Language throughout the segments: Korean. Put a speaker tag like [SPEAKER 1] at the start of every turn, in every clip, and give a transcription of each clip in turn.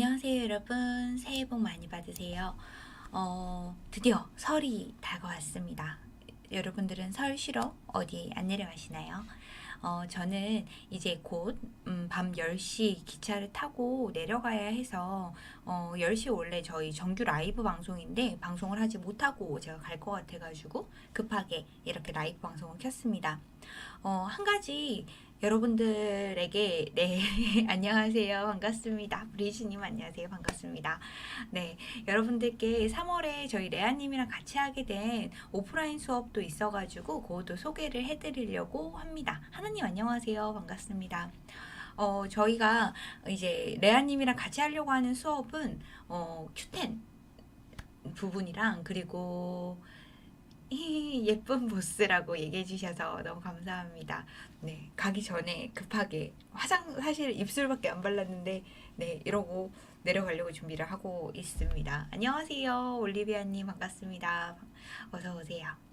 [SPEAKER 1] 안녕하세요, 여러분. 새해 복 많이 받으세요. 어, 드디어 설이 다가왔습니다. 여러분들은 설 쉬러 어디 안 내려가시나요? 어, 저는 이제 곧, 음, 밤 10시 기차를 타고 내려가야 해서, 어, 10시 원래 저희 정규 라이브 방송인데, 방송을 하지 못하고 제가 갈 것 같아가지고, 급하게 이렇게 라이브 방송을 켰습니다. 어, 한 가지 여러분들에게 네 안녕하세요. 반갑습니다. 브리즈님 안녕하세요. 반갑습니다. 네 여러분들께 3월에 저희 레아님이랑 같이 하게 된 오프라인 수업도 있어가지고 그것도 소개를 해드리려고 합니다. 하나님 안녕하세요. 반갑습니다. 어 저희가 이제 레아님이랑 같이 하려고 하는 수업은 어 Q10 부분이랑 그리고 이 예쁜 보스라고 얘기해 주셔서 너무 감사합니다. 네, 가기 전에 급하게 화장 사실 입술밖에 안 발랐는데 네, 이러고 내려가려고 준비를 하고 있습니다. 안녕하세요. 올리비아님 반갑습니다. 어서 오세요.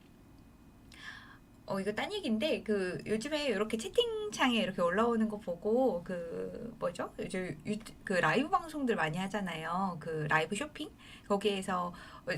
[SPEAKER 1] 어, 이거 딴 얘기인데, 그, 요즘에 이렇게 채팅창에 이렇게 올라오는 거 보고, 그, 뭐죠? 요즘 유, 그 라이브 방송들 많이 하잖아요. 그 라이브 쇼핑? 거기에서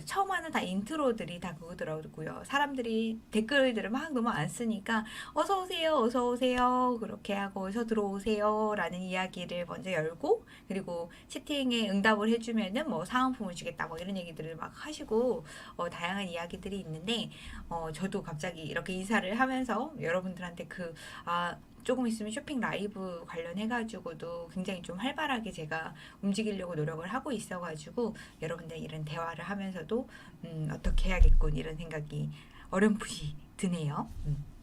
[SPEAKER 1] 처음 하는 다 인트로들이 다 그거더라고요. 사람들이 댓글들을 막 너무 안 쓰니까, 어서 오세요, 어서 오세요, 그렇게 하고, 어서 들어오세요, 라는 이야기를 먼저 열고, 그리고 채팅에 응답을 해주면은 뭐 사은품을 주겠다, 뭐 이런 얘기들을 막 하시고, 어, 다양한 이야기들이 있는데, 어, 저도 갑자기 이렇게 인사 를 하면서 여러분들한테 그, 아, 조금 있으면 쇼핑 라이브 관련해가지고도 굉장히 좀 활발하게 제가 움직이려고 노력을 하고 있어가지고 여러분들 이런 대화를 하면서도 음, 어떻게 해야겠군 이런 생각이 어렴풋이 드네요. 음.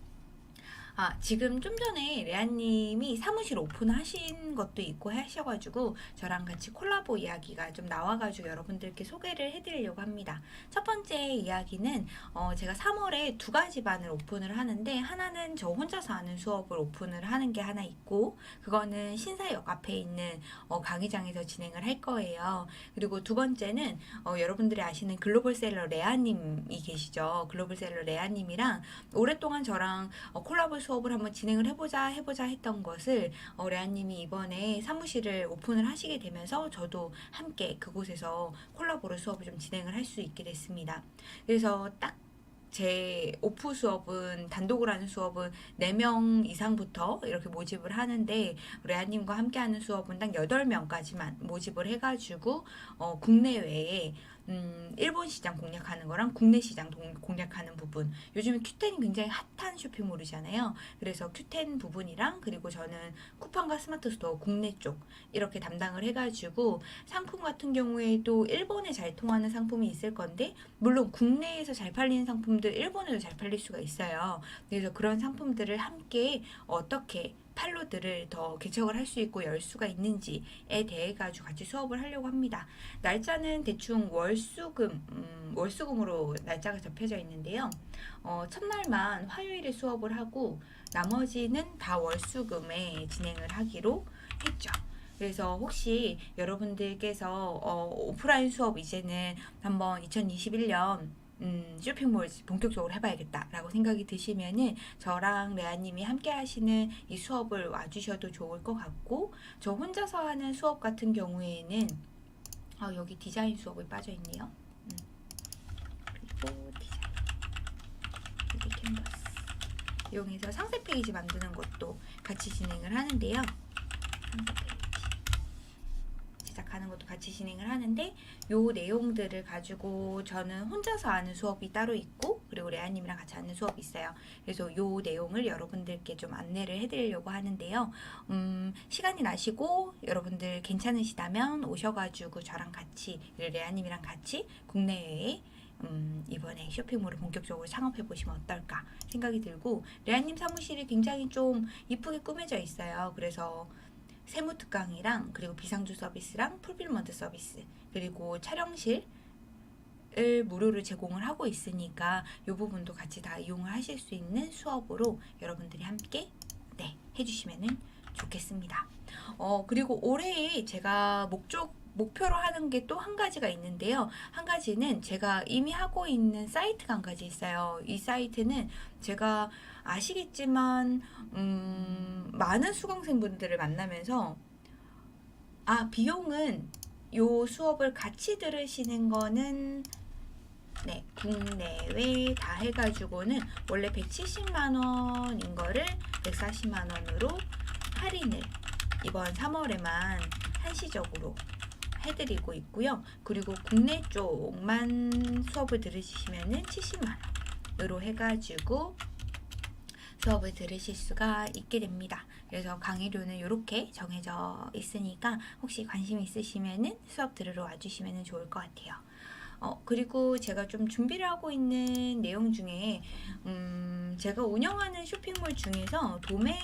[SPEAKER 1] 아, 지금 좀 전에 레아님이 사무실 오픈하신 것도 있고 하셔가지고 저랑 같이 콜라보 이야기가 좀 나와가지고 여러분들께 소개를 해드리려고 합니다. 첫 번째 이야기는 어, 제가 3월에 두 가지 반을 오픈을 하는데 하나는 저 혼자서 하는 수업을 오픈을 하는 게 하나 있고 그거는 신사역 앞에 있는 어, 강의장에서 진행을 할 거예요. 그리고 두 번째는 어, 여러분들이 아시는 글로벌 셀러 레아님이 계시죠. 글로벌 셀러 레아님이랑 오랫동안 저랑 어, 콜라보 수업을 한번 진행을 해보자 해보자 했던 것을 어, 레아님이 이번에 사무실을 오픈을 하시게 되면서 저도 함께 그곳에서 콜라보로 수업을 좀 진행을 할 수 있게 됐습니다. 그래서 딱제 오프 수업은 단독으로 하는 수업은 4명 이상부터 이렇게 모집을 하는데 레아님과 함께하는 수업은 딱 8명까지만 모집을 해가지고 어, 국내외에 음, 일본 시장 공략하는 거랑 국내 시장 동- 공략하는 부분 요즘에 Q10이 굉장히 핫한 쇼핑몰이잖아요. 그래서 Q10 부분이랑 그리고 저는 쿠팡과 스마트 스토어 국내 쪽 이렇게 담당을 해가지고 상품 같은 경우에도 일본에 잘 통하는 상품이 있을 건데 물론 국내에서 잘 팔리는 상품들 일본에도 잘 팔릴 수가 있어요. 그래서 그런 상품들을 함께 어떻게 판로들을 더 개척을 할 수 있고 열 수가 있는지에 대해 가지고 같이 수업을 하려고 합니다. 날짜는 대충 월수금 음, 월수금으로 날짜가 잡혀져 있는데요. 어, 첫날만 화요일에 수업을 하고 나머지는 다 월수금에 진행을 하기로 했죠. 그래서 혹시 여러분들께서 어, 오프라인 수업 이제는 한번 2021년 음, 쇼핑몰 본격적으로 해봐야겠다라고 생각이 드시면은 저랑 레아님이 함께 하시는 이 수업을 와주셔도 좋을 것 같고 저 혼자서 하는 수업 같은 경우에는 아, 여기 디자인 수업이 빠져 있네요. 음. 디자인 캔버스 이용해서 상세 페이지 만드는 것도 같이 진행을 하는데요. 상세 페이지 제작하는 것도 같이 진행을 하는데 요 내용들을 가지고 저는 혼자서 하는 수업이 따로 있고 그리고 레아님이랑 같이 하는 수업이 있어요. 그래서 요 내용을 여러분들께 좀 안내를 해드리려고 하는데요. 음, 시간이 나시고 여러분들 괜찮으시다면 오셔가지고 저랑 같이 레아님이랑 같이 국내에 음, 이번에 쇼핑몰을 본격적으로 창업해 보시면 어떨까 생각이 들고 레아님 사무실이 굉장히 좀 이쁘게 꾸며져 있어요. 그래서 세무 특강이랑 그리고 비상주 서비스랑 풀빌먼트 서비스 그리고 촬영실 을 무료로 제공을 하고 있으니까 이 부분도 같이 다 이용을 하실 수 있는 수업으로 여러분들이 함께 네 해주시면은 좋겠습니다. 어 그리고 올해에 제가 목적 목표로 하는 게 또 한 가지가 있는데요. 한 가지는 제가 이미 하고 있는 사이트가 한 가지 있어요. 이 사이트는 제가 아시겠지만 음, 많은 수강생분들을 만나면서 아 비용은 요 수업을 같이 들으시는 거는 네, 국내외 다 해가지고는 원래 170만 원인 거를 140만 원으로 할인을 이번 3월에만 한시적으로 해드리고 있고요. 그리고 국내 쪽만 수업을 들으시면은 70만 원으로 해가지고 수업을 들으실 수가 있게 됩니다. 그래서 강의료는 이렇게 정해져 있으니까 혹시 관심 있으시면은 수업 들으러 와주시면 좋을 것 같아요. 어, 그리고 제가 좀 준비를 하고 있는 내용 중에, 음, 제가 운영하는 쇼핑몰 중에서 도매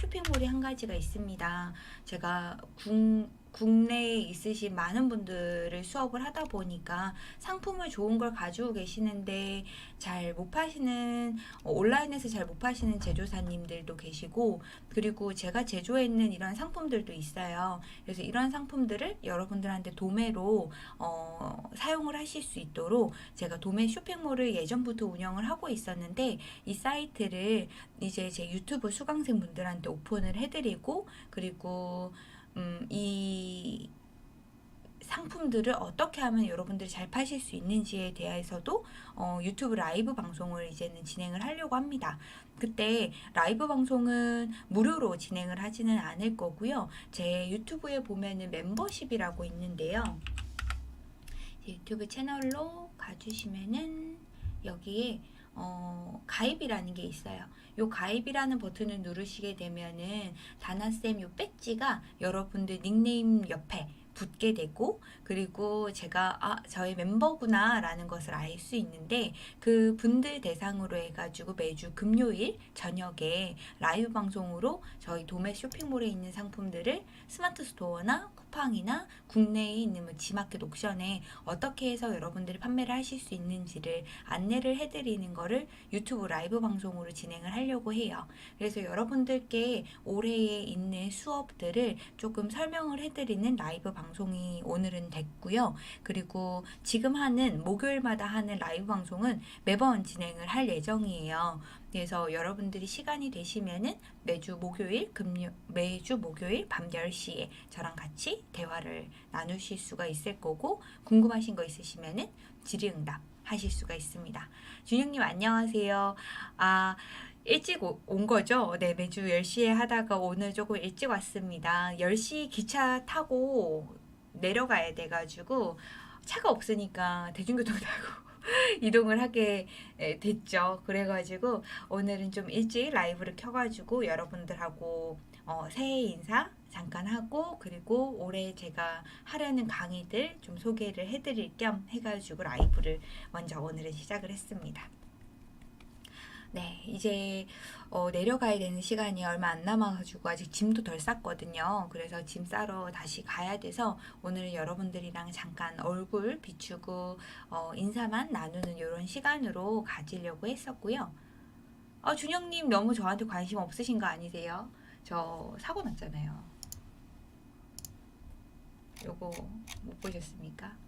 [SPEAKER 1] 쇼핑몰이 한 가지가 있습니다. 제가 국, 국내에 있으신 많은 분들을 수업을 하다 보니까 상품을 좋은 걸 가지고 계시는데 잘 못 파시는 어, 온라인에서 잘 못 파시는 제조사님들도 계시고 그리고 제가 제조했는 이런 상품들도 있어요. 그래서 이런 상품들을 여러분들한테 도매로 어, 사용을 하실 수 있도록 제가 도매 쇼핑몰을 예전부터 운영을 하고 있었는데 이 사이트를 이제 제 유튜브 수강생 분들한테 오픈을 해드리고 그리고 음, 이 상품들을 어떻게 하면 여러분들이 잘 파실 수 있는지에 대해서도 어, 유튜브 라이브 방송을 이제는 진행을 하려고 합니다. 그때 라이브 방송은 무료로 진행을 하지는 않을 거고요. 제 유튜브에 보면은 멤버십이라고 있는데요. 제 유튜브 채널로 가주시면은 여기에 어, 가입이라는 게 있어요. 요 가입이라는 버튼을 누르시게 되면은 다나쌤 요 배지가 여러분들 닉네임 옆에 붙게 되고 그리고 제가 아 저의 멤버구나라는 것을 알 수 있는데 그 분들 대상으로 해가지고 매주 금요일 저녁에 라이브 방송으로 저희 도매 쇼핑몰에 있는 상품들을 스마트 스토어나 쿠팡이나 국내에 있는 뭐 지마켓 옥션에 어떻게 해서 여러분들이 판매를 하실 수 있는지를 안내를 해드리는 거를 유튜브 라이브 방송으로 진행을 하려고 해요. 그래서 여러분들께 올해에 있는 수업들을 조금 설명을 해드리는 라이브 방송이 오늘은 됐고요. 그리고 지금 하는 목요일마다 하는 라이브 방송은 매번 진행을 할 예정이에요. 그래서 여러분들이 시간이 되시면은 매주 목요일 금요 매주 목요일 밤 10시에 저랑 같이 대화를 나누실 수가 있을 거고 궁금하신 거 있으시면은 질의응답 하실 수가 있습니다. 준영님 안녕하세요. 아 일찍 오- 온 거죠? 네, 매주 10시에 하다가 오늘 조금 일찍 왔습니다. 10시 기차 타고 내려가야 돼가지고 차가 없으니까 대중교통 타고 이동을 하게 에, 됐죠. 그래가지고 오늘은 좀 일찍 라이브를 켜가지고 여러분들하고 어, 새해 인사 잠깐 하고 그리고 올해 제가 하려는 강의들 좀 소개를 해드릴 겸 해가지고 라이브를 먼저 오늘은 시작을 했습니다. 네, 이제 어, 내려가야 되는 시간이 얼마 안 남아가지고 아직 짐도 덜 쌌거든요. 그래서 짐 싸러 다시 가야 돼서 오늘 여러분들이랑 잠깐 얼굴 비추고 어, 인사만 나누는 이런 시간으로 가지려고 했었고요. 아, 준영님 너무 저한테 관심 없으신 거 아니세요? 저 사고 났잖아요. 요거 못 보셨습니까?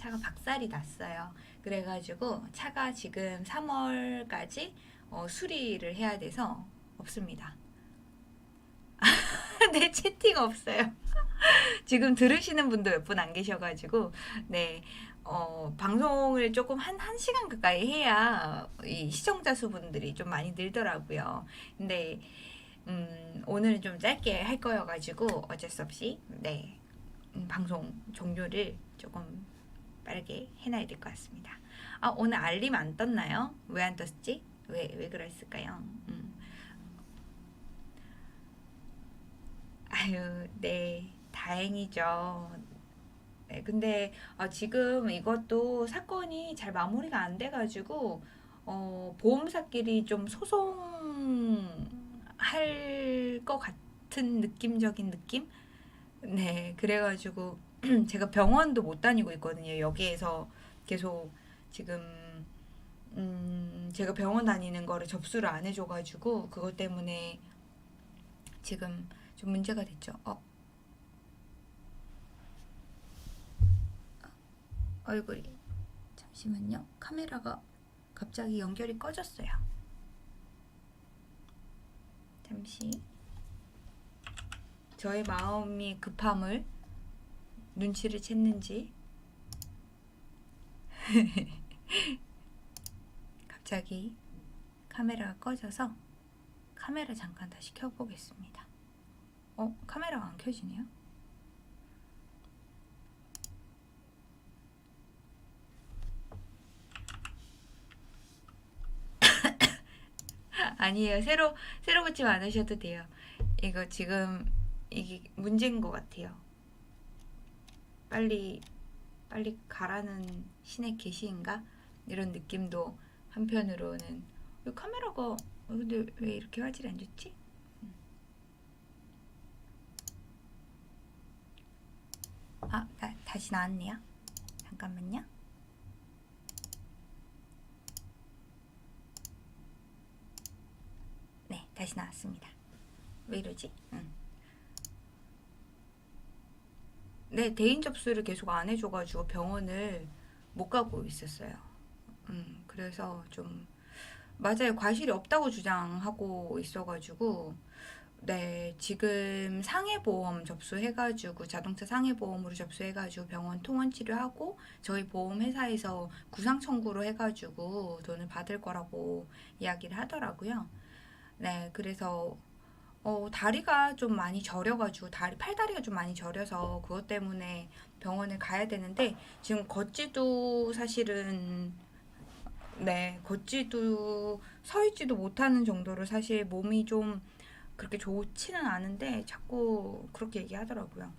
[SPEAKER 1] 차가 박살이 났어요. 그래가지고 차가 지금 3월까지 어, 수리를 해야 돼서 없습니다. 네, 채팅 없어요. 지금 들으시는 분도 몇 분 안 계셔가지고, 네, 어, 방송을 조금 한, 한 시간 가까이 해야 이 시청자 수분들이 좀 많이 늘더라고요. 근데, 음, 오늘은 좀 짧게 할 거여가지고 어쩔 수 없이, 네, 음, 방송 종료를 조금 빠르게 해놔야 될 것 같습니다. 아, 오늘 알림 안 떴나요? 왜 안 떴지? 왜, 왜 그랬을까요? 음. 아유, 네, 다행이죠. 네, 근데 아, 지금 이것도 사건이 잘 마무리가 안 돼가지고 어, 보험사끼리 좀 소송할 것 같은 느낌적인 느낌? 네, 그래가지고 제가 병원도 못 다니고 있거든요. 여기에서 계속 지금 음, 제가 병원 다니는 거를 접수를 안 해줘가지고 그것 때문에 지금 좀 문제가 됐죠. 어, 얼굴이 잠시만요. 카메라가 갑자기 연결이 꺼졌어요. 잠시 저의 마음이 급함을 눈치를 챘는지 갑자기 카메라가 꺼져서 카메라 잠깐 다시 켜보겠습니다. 어? 카메라가 안 켜지네요? 아니에요. 새로 새로 붙지 않으셔도 돼요. 이거 지금 이게 문제인 것 같아요. 빨리 빨리 가라는 신의 계시인가 이런 느낌도 한편으로는 이 카메라가 어, 근데 왜 이렇게 화질이 안 좋지? 음. 아, 나, 다시 나왔네요. 잠깐만요. 네, 다시 나왔습니다. 왜 이러지? 응. 네, 대인 접수를 계속 안 해줘가지고 병원을 못 가고 있었어요. 음, 그래서 좀, 맞아요. 과실이 없다고 주장하고 있어가지고, 네, 지금 상해보험 접수해가지고, 자동차 상해보험으로 접수해가지고 병원 통원 치료하고, 저희 보험회사에서 구상 청구로 해가지고 돈을 받을 거라고 이야기를 하더라고요. 네, 그래서 어, 다리가 좀 많이 저려가지고 다리 팔다리가 좀 많이 저려서 그것 때문에 병원을 가야 되는데 지금 걷지도 사실은 네, 걷지도 서 있지도 못하는 정도로 사실 몸이 좀 그렇게 좋지는 않은데 자꾸 그렇게 얘기하더라고요.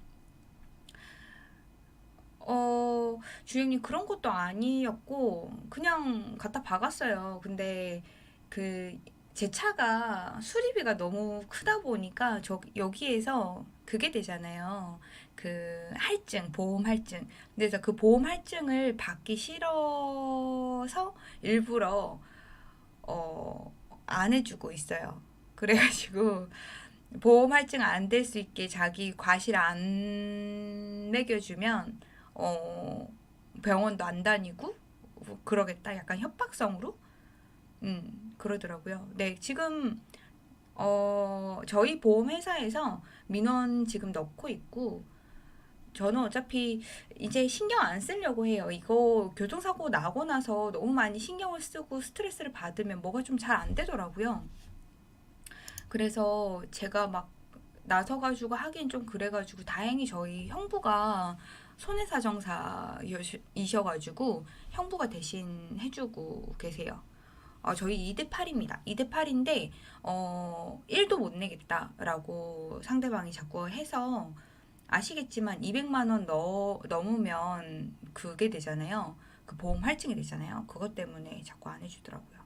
[SPEAKER 1] 어, 주행님 그런 것도 아니었고 그냥 갖다 박았어요. 근데 그 제 차가 수리비가 너무 크다 보니까 저 여기에서 그게 되잖아요. 그 할증, 보험 할증. 그래서 그 보험 할증을 받기 싫어서 일부러 어, 안 해주고 있어요. 그래가지고 보험 할증 안 될 수 있게 자기 과실 안 매겨주면 어, 병원도 안 다니고 그러겠다. 약간 협박성으로. 음, 그러더라고요. 네, 지금 어, 저희 보험회사에서 민원 지금 넣고 있고 저는 어차피 이제 신경 안 쓰려고 해요. 이거 교통사고 나고 나서 너무 많이 신경을 쓰고 스트레스를 받으면 뭐가 좀 잘 안 되더라고요. 그래서 제가 막 나서가지고 하긴 좀 그래가지고 다행히 저희 형부가 손해사정사이셔가지고 형부가 대신 해주고 계세요. 어, 저희 2대 8입니다. 2대 8인데 어, 1도 못 내겠다라고 상대방이 자꾸 해서 아시겠지만 200만 원 넣, 넘으면 그게 되잖아요. 그 보험 할증이 되잖아요. 그것 때문에 자꾸 안 해주더라고요.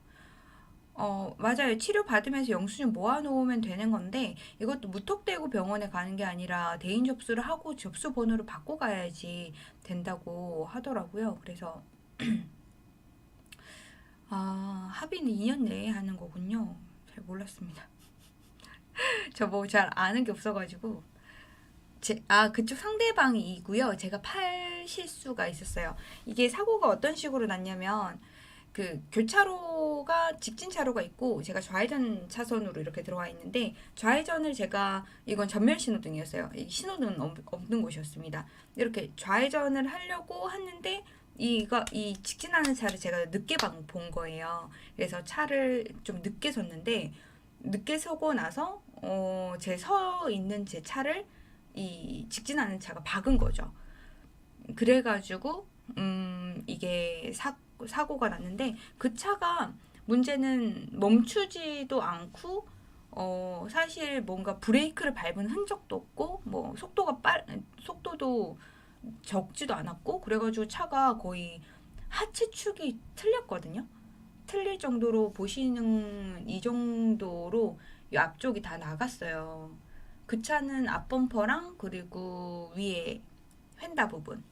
[SPEAKER 1] 어, 맞아요. 치료 받으면서 영수증 모아놓으면 되는 건데 이것도 무턱대고 병원에 가는 게 아니라 대인 접수를 하고 접수 번호를 바꿔 가야지 된다고 하더라고요. 그래서 아, 합의는 2년 내에 하는 거군요. 잘 몰랐습니다. 저 뭐 잘 아는 게 없어가지고. 제, 아, 그쪽 상대방이고요. 제가 팔 실수가 있었어요. 이게 사고가 어떤 식으로 났냐면, 그 교차로가 직진 차로가 있고 제가 좌회전 차선으로 이렇게 들어와 있는데 좌회전을 제가 이건 전면 신호등이었어요. 없, 없는 곳이었습니다. 이렇게 좌회전을 하려고 했는데 이거 이 직진하는 차를 제가 늦게 본 거예요. 그래서 차를 좀 늦게 섰는데 늦게 서고 나서 어, 제 서 있는 제 차를 이 직진하는 차가 박은 거죠. 그래가지고 음, 이게 사, 사고가 났는데 그 차가 문제는 멈추지도 않고 어, 사실 뭔가 브레이크를 밟은 흔적도 없고 뭐 속도가 빨 속도도 적지도 않았고 그래가지고 차가 거의 하체 축이 틀렸거든요. 틀릴 정도로 보시는 이 정도로 이 앞쪽이 다 나갔어요. 그 차는 앞범퍼랑 그리고 위에 휀다 부분.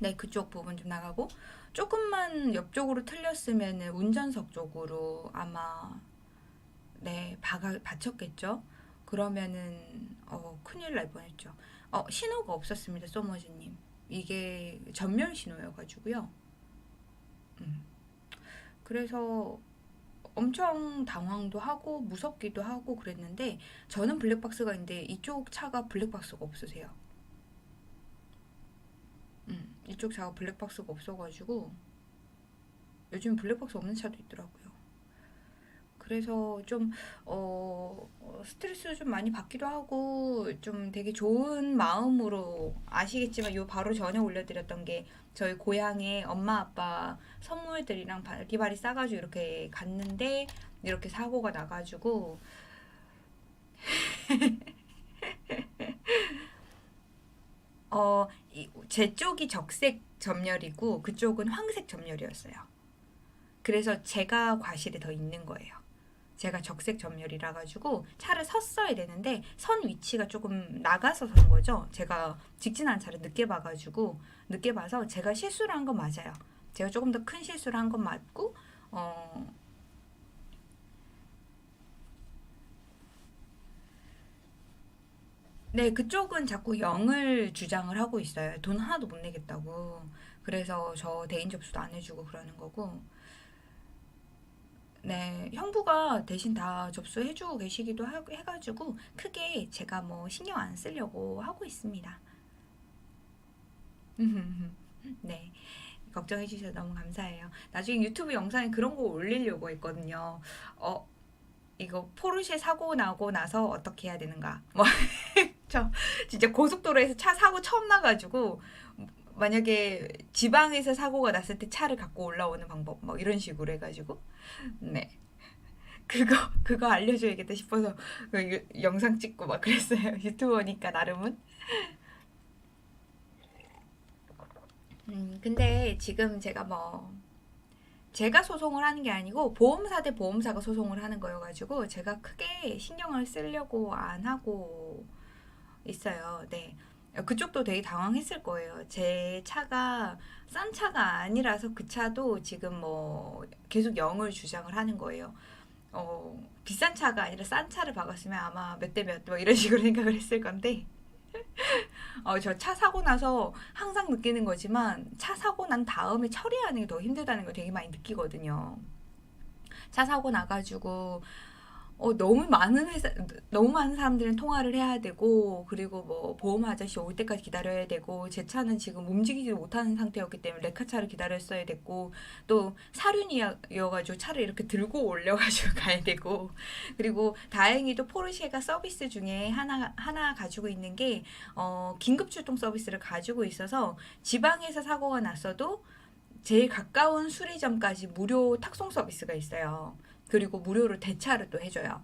[SPEAKER 1] 네, 그쪽 부분 좀 나가고 조금만 옆쪽으로 틀렸으면 운전석 쪽으로 아마 네, 박아, 받쳤겠죠. 그러면은 어, 큰일 날 뻔했죠. 어, 신호가 없었습니다, 소머지님. 이게 전멸 신호여가지고요. 음. 그래서 엄청 당황도 하고 무섭기도 하고 그랬는데 저는 블랙박스가 있는데 이쪽 차가 블랙박스가 없으세요. 이쪽 차가 블랙박스가 없어가지고 요즘 블랙박스 없는 차도 있더라고요. 그래서 좀 어, 어, 스트레스 좀 많이 받기도 하고 좀 되게 좋은 마음으로 아시겠지만 요 바로 전에 올려드렸던 게 저희 고향에 엄마 아빠 선물들이랑 바리바리 싸가지고 이렇게 갔는데 이렇게 사고가 나가지고 어, 이, 제 쪽이 적색 점열이고 그쪽은 황색 점열이었어요. 그래서 제가 과실이 더 있는 거예요. 제가 적색 점열이라 가지고 차를 섰어야 되는데 선 위치가 조금 나가서 선 거죠. 제가 직진한 차를 늦게 봐가지고 늦게 봐서 제가 실수를 한 건 맞아요. 제가 조금 더 큰 실수를 한 건 맞고 어 네, 그쪽은 자꾸 0을 주장을 하고 있어요. 돈 하나도 못 내겠다고. 그래서 저 대인 접수도 안 해주고 그러는 거고. 네, 형부가 대신 다 접수해주고 계시기도 하, 해가지고 크게 제가 뭐 신경 안 쓰려고 하고 있습니다. 네, 걱정해 주셔서 너무 감사해요. 나중에 유튜브 영상에 그런 거 올리려고 했거든요. 어, 이거 포르쉐 사고 나고 나서 어떻게 해야 되는가? 뭐, 저 진짜 고속도로에서 차 사고 처음 나가지고 만약에 지방에서 사고가 났을 때 차를 갖고 올라오는 방법 뭐 이런 식으로 해가지고 네 그거 그거 알려줘야겠다 싶어서 그 유- 영상 찍고 막 그랬어요 유튜버니까 나름은 음 근데 지금 제가 뭐 제가 소송을 하는 게 아니고 보험사 대 보험사가 소송을 하는 거여가지고 제가 크게 신경을 쓰려고 안 하고 있어요. 네. 그쪽도 되게 당황했을 거예요. 제 차가 싼 차가 아니라서 그 차도 지금 뭐 계속 0을 주장을 하는 거예요. 어, 비싼 차가 아니라 싼 차를 박았으면 아마 몇 대 몇 뭐 이런 식으로 생각을 했을 건데 어, 저 차 사고 나서 항상 느끼는 거지만 차 사고 난 다음에 처리하는 게 더 힘들다는 걸 되게 많이 느끼거든요. 차 사고 나가지고 어, 너무 많은 회사, 너무 많은 사람들은 통화를 해야 되고, 그리고 뭐, 보험 아저씨 올 때까지 기다려야 되고, 제 차는 지금 움직이지 못하는 상태였기 때문에 레카차를 기다렸어야 됐고, 또 사륜이어가지고 차를 이렇게 들고 올려가지고 가야 되고, 그리고 다행히도 포르쉐가 서비스 중에 하나, 하나 가지고 있는 게, 어, 긴급 출동 서비스를 가지고 있어서 지방에서 사고가 났어도 제일 가까운 수리점까지 무료 탁송 서비스가 있어요. 그리고 무료로 대차를 또 해줘요.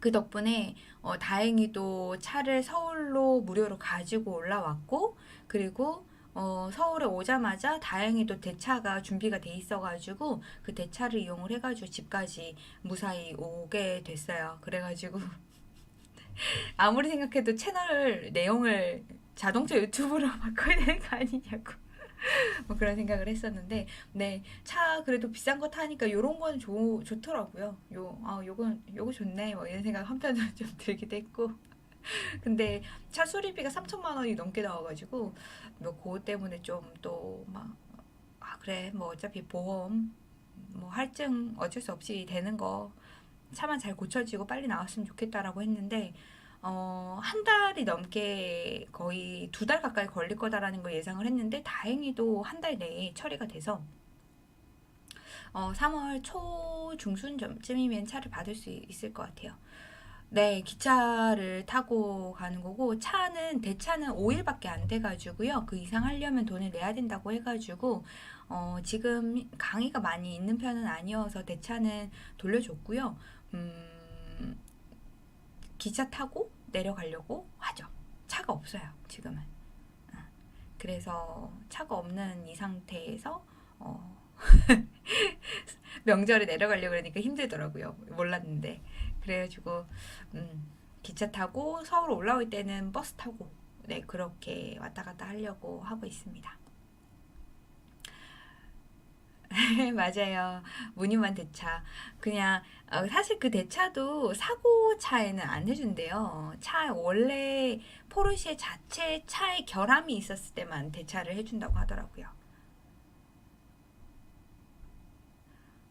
[SPEAKER 1] 그 덕분에 어, 다행히도 차를 서울로 무료로 가지고 올라왔고 그리고 어, 서울에 오자마자 다행히도 대차가 준비가 돼 있어가지고 그 대차를 이용을 해가지고 집까지 무사히 오게 됐어요. 그래가지고 아무리 생각해도 채널 내용을 자동차 유튜브로 바꿔야 되는 거 아니냐고 뭐 그런 생각을 했었는데 네 차 그래도 비싼 거 타니까 요런 건 좋, 좋더라고요. 요, 아, 요건, 요거 좋네. 뭐 이런 생각 한편으로 좀 들기도 했고. 근데 차 수리비가 3천만 원이 넘게 나와가지고, 뭐, 그거 때문에 좀 또 막, 아, 그래. 뭐 어차피 보험, 뭐 할증 어쩔 수 없이 되는 거, 차만 잘 고쳐지고 빨리 나왔으면 좋겠다라고 했는데, 어, 한 달이 넘게 거의 두 달 가까이 걸릴 거다라는 걸 예상을 했는데, 다행히도 한 달 내에 처리가 돼서, 어, 3월 초 중순쯤이면 차를 받을 수 있을 것 같아요. 네, 기차를 타고 가는 거고, 차는, 대차는 5일밖에 안 돼가지고요. 그 이상 하려면 돈을 내야 된다고 해가지고, 어, 지금 강의가 많이 있는 편은 아니어서 대차는 돌려줬고요. 음, 기차 타고 내려가려고 하죠. 차가 없어요, 지금은. 어, 그래서 차가 없는 이 상태에서, 어, 명절에 내려가려고 그러니까 힘들더라고요. 몰랐는데. 그래가지고, 음, 기차 타고 서울 올라올 때는 버스 타고, 네, 그렇게 왔다 갔다 하려고 하고 있습니다. 맞아요. 무늬만 대차. 그냥, 어, 사실 그 대차도 사고 차에는 안 해준대요. 차, 원래 포르쉐 자체 차에 결함이 있었을 때만 대차를 해준다고 하더라고요.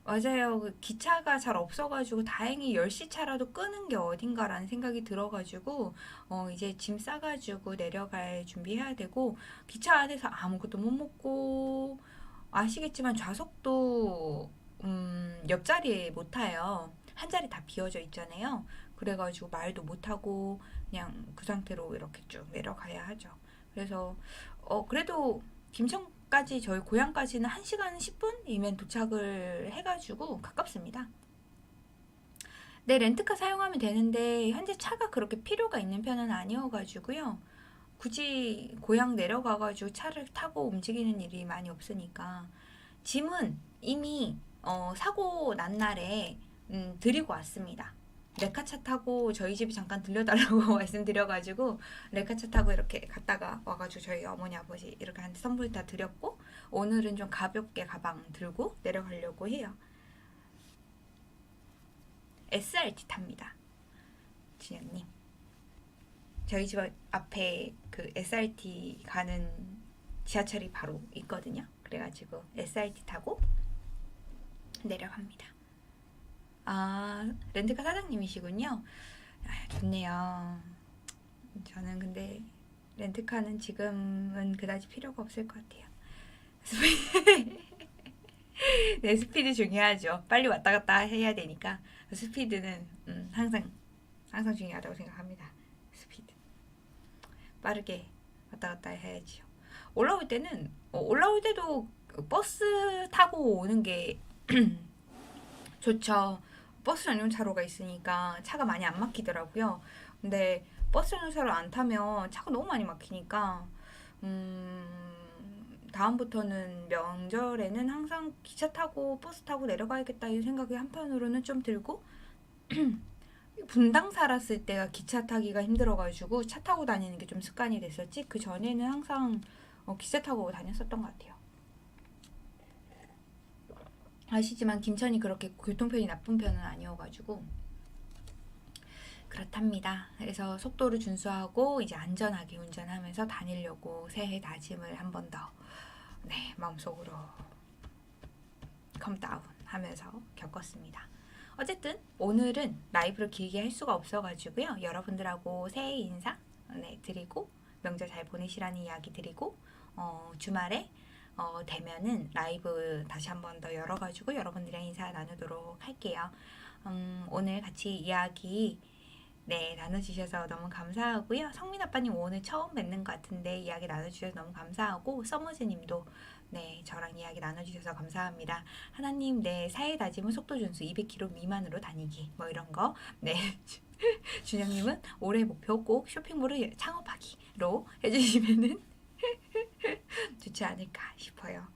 [SPEAKER 1] 맞아요. 그 기차가 잘 없어가지고 다행히 10시 차라도 끄는 게 어딘가라는 생각이 들어가지고 어 이제 짐 싸가지고 내려갈 준비해야 되고 기차 안에서 아무것도 못 먹고 아시겠지만 좌석도 음 옆자리에 못 타요. 한 자리 다 비어져 있잖아요. 그래가지고 말도 못 하고 그냥 그 상태로 이렇게 쭉 내려가야 하죠. 그래서 어 그래도 김천까지 저희 고향까지는 1시간 10분이면 도착을 해가지고 가깝습니다. 네, 렌트카 사용하면 되는데 현재 차가 그렇게 필요가 있는 편은 아니어가지고요. 굳이 고향 내려가가지고 차를 타고 움직이는 일이 많이 없으니까 짐은 이미 어, 사고 난 날에 음, 드리고 왔습니다. 레카차 타고 저희 집에 잠깐 들려달라고 말씀드려가지고 레카차 타고 이렇게 갔다가 와가지고 저희 어머니 아버지 이렇게 한테 선물 다 드렸고 오늘은 좀 가볍게 가방 들고 내려가려고 해요. SRT 탑니다. 진영님. 저희 집 앞에 그 SRT 가는 지하철이 바로 있거든요. 그래가지고 SRT 타고 내려갑니다. 아, 렌트카 사장님이시군요. 아, 좋네요. 저는 근데 렌트카는 지금은 그다지 필요가 없을 것 같아요. 네, 스피드 중요하죠. 빨리 왔다 갔다 해야 되니까 스피드는 음, 항상 항상 중요하다고 생각합니다. 빠르게 왔다 갔다 해야지요. 올라올 때는 어, 올라올 때도 그 버스 타고 오는 게 좋죠. 버스 전용 차로가 있으니까 차가 많이 안 막히더라고요. 근데 버스 전용 차로 안 타면 차가 너무 많이 막히니까 음, 다음부터는 명절에는 항상 기차 타고 버스 타고 내려가야겠다 이 생각이 한편으로는 좀 들고 분당 살았을 때가 기차 타기가 힘들어가지고 차 타고 다니는 게 좀 습관이 됐었지 그 전에는 항상 어, 기차 타고 다녔었던 것 같아요. 아시지만 김천이 그렇게 교통편이 나쁜 편은 아니어가지고 그렇답니다. 그래서 속도를 준수하고 이제 안전하게 운전하면서 다니려고 새해 다짐을 한 번 더 네, 마음속으로 컴다운 하면서 겪었습니다. 어쨌든 오늘은 라이브를 길게 할 수가 없어가지고요. 여러분들하고 새해 인사 네, 드리고 명절 잘 보내시라는 이야기 드리고 어, 주말에 어, 되면은 라이브 다시 한 번 더 열어가지고 여러분들이랑 인사 나누도록 할게요. 음, 오늘 같이 이야기 네 나눠주셔서 너무 감사하고요. 성민 아빠님 오늘 처음 뵙는 것 같은데 이야기 나눠주셔서 너무 감사하고 서머즈님도 네 저랑 이야기 나눠주셔서 감사합니다. 하나님 네 사회 다짐은 속도 준수 200km 미만으로 다니기 뭐 이런 거 네 준영님은 올해 목표 꼭 쇼핑몰을 창업하기로 해주시면은 좋지 않을까 싶어요.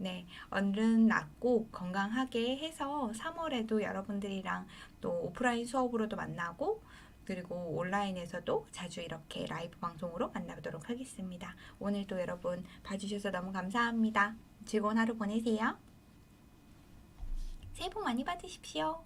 [SPEAKER 1] 네, 얼른 낫고 건강하게 해서 3월에도 여러분들이랑 또 오프라인 수업으로도 만나고 그리고 온라인에서도 자주 이렇게 라이브 방송으로 만나보도록 하겠습니다. 오늘도 여러분 봐주셔서 너무 감사합니다. 즐거운 하루 보내세요. 새해 복 많이 받으십시오.